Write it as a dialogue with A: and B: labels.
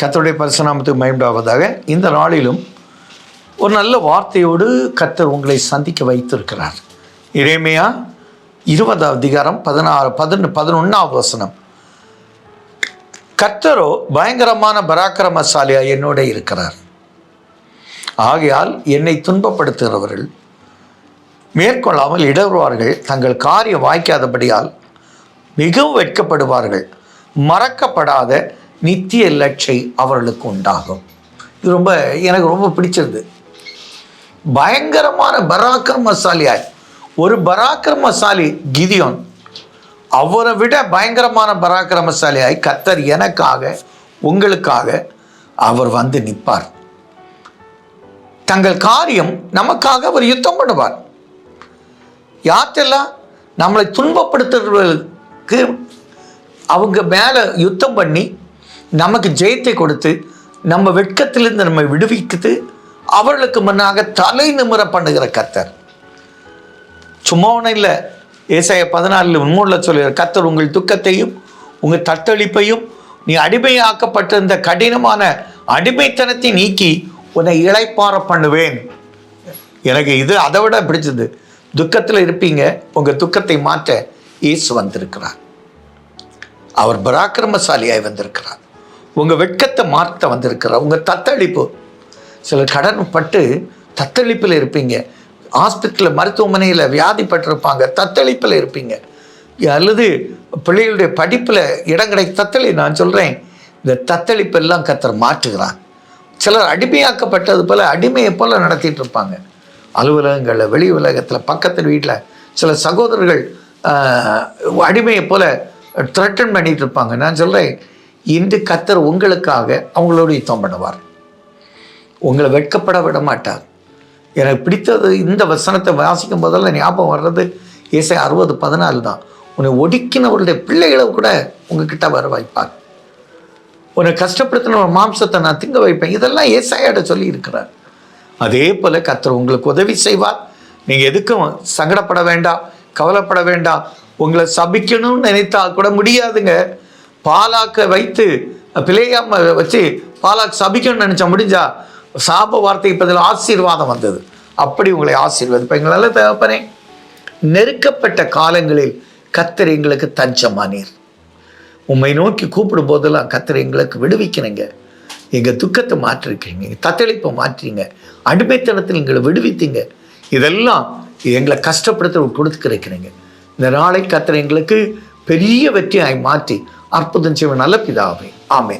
A: கத்தருடைய பரிசுநாமத்துக்கு மயம்டாவதாக இந்த நாளிலும் ஒரு நல்ல வார்த்தையோடு கத்தர் உங்களை சந்திக்க வைத்திருக்கிறார் இறைமையா இருபதாம் அதிகாரம் பதினாறு பதினொன்று பதினொன்றாவது வசனம் கர்த்தரோ பயங்கரமான பராக்கிரமசாலியா என்னோட இருக்கிறார் ஆகையால் என்னை துன்பப்படுத்துகிறவர்கள் மேற்கொள்ளாமல் இடறுவார்கள் தங்கள் காரியம் வாய்க்காதபடியால் மிகவும் வெட்கப்படுவார்கள் மறக்கப்படாத நித்திய லட்சை அவர்களுக்கு உண்டாகும் இது ரொம்ப எனக்கு ரொம்ப பிடிச்சிருது பயங்கரமான பராக்கிரமசாலியாய் ஒரு பராக்கிரமசாலி கிதியோன் அவரை விட பயங்கரமான பராக்கிரமசாலியாய் கத்தர் எனக்காக உங்களுக்காக அவர் வந்து நிற்பார் தங்கள் காரியம் நமக்காக அவர் யுத்தம் பண்ணுவார் யார்ட்டெல்லாம் நம்மளை துன்பப்படுத்துறவர்களுக்கு அவங்க மேலே யுத்தம் பண்ணி நமக்கு ஜெயத்தை கொடுத்து நம்ம வெட்கத்திலிருந்து நம்மை விடுவிக்குது அவர்களுக்கு முன்னாக தலை நிமிர பண்ணுகிற கத்தர் சும்மா ஒன்றும் இல்லை ஏசாய பதினாலில் முன்னூறில் சொல்லுகிற கத்தர் உங்கள் துக்கத்தையும் உங்கள் தத்தளிப்பையும் நீ அடிமையாக்கப்பட்டிருந்த கடினமான அடிமைத்தனத்தை நீக்கி உன்னை இழைப்பார பண்ணுவேன் எனக்கு இது அதை விட பிடிச்சது துக்கத்தில் இருப்பீங்க உங்கள் துக்கத்தை மாற்ற இயேசு வந்திருக்கிறார் அவர் பராக்கிரமசாலியாய் வந்திருக்கிறார் உங்கள் வெட்கத்தை மாற்ற வந்திருக்கிறார் உங்கள் தத்தளிப்பு சில கடன் பட்டு தத்தளிப்பில் இருப்பீங்க ஹாஸ்பிட்டலில் மருத்துவமனையில் வியாதி பட்டிருப்பாங்க தத்தளிப்பில் இருப்பீங்க அல்லது பிள்ளைகளுடைய படிப்பில் இடம் கிடைக்க தத்தளி நான் சொல்கிறேன் இந்த தத்தளிப்பெல்லாம் கத்தர் மாற்றுகிறான் சிலர் அடிமையாக்கப்பட்டது போல் அடிமையை போல் நடத்திட்டு இருப்பாங்க அலுவலகங்களில் வெளி உலகத்தில் பக்கத்து வீட்டில் சில சகோதரர்கள் அடிமையை போல் த்ரெட்டன் பண்ணிகிட்டு இருப்பாங்க நான் சொல்கிறேன் இன்று கத்தர் உங்களுக்காக அவங்களோட யுத்தம் பண்ணுவார் உங்களை வெட்கப்பட விட மாட்டார் எனக்கு பிடித்தது இந்த வசனத்தை வாசிக்கும் போதெல்லாம் ஞாபகம் வர்றது இசை அறுபது பதினாலு தான் உன்னை ஒடுக்கினவருடைய பிள்ளைகளை கூட உங்ககிட்ட வர வைப்பார் உன்னை கஷ்டப்படுத்தின ஒரு மாம்சத்தை நான் திங்க வைப்பேன் இதெல்லாம் இசையாட சொல்லி இருக்கிறார் அதே போல் கத்தர் உங்களுக்கு உதவி செய்வார் நீங்கள் எதுக்கும் சங்கடப்பட வேண்டாம் கவலைப்பட வேண்டாம் உங்களை சபிக்கணும்னு நினைத்தால் கூட முடியாதுங்க பாலாக்க வைத்து பிழையாம வச்சு பாலாக்கு சபிக்கணும்னு நினச்சா முடிஞ்சா சாப வார்த்தைக்கு பதில் ஆசீர்வாதம் வந்தது அப்படி உங்களை ஆசீர்வாதம் எங்களால் தேவைப்படுறேன் நெருக்கப்பட்ட காலங்களில் கத்திரி எங்களுக்கு தஞ்சமானீர் உண்மை நோக்கி கூப்பிடும் போதெல்லாம் கத்திரி எங்களுக்கு விடுவிக்கிறீங்க எங்கள் துக்கத்தை மாற்றிருக்கீங்க எங்கள் தத்தளிப்பை மாற்றிங்க அடிமைத்தனத்தில் எங்களை விடுவித்தீங்க இதெல்லாம் எங்களை கஷ்டப்படுத்த கொடுத்துக்கிறீங்க இந்த நாளை கத்திரி எங்களுக்கு பெரிய வெற்றியாக மாற்றி அற்புதம் செய்வ நல்ல பிதாவே ஆமே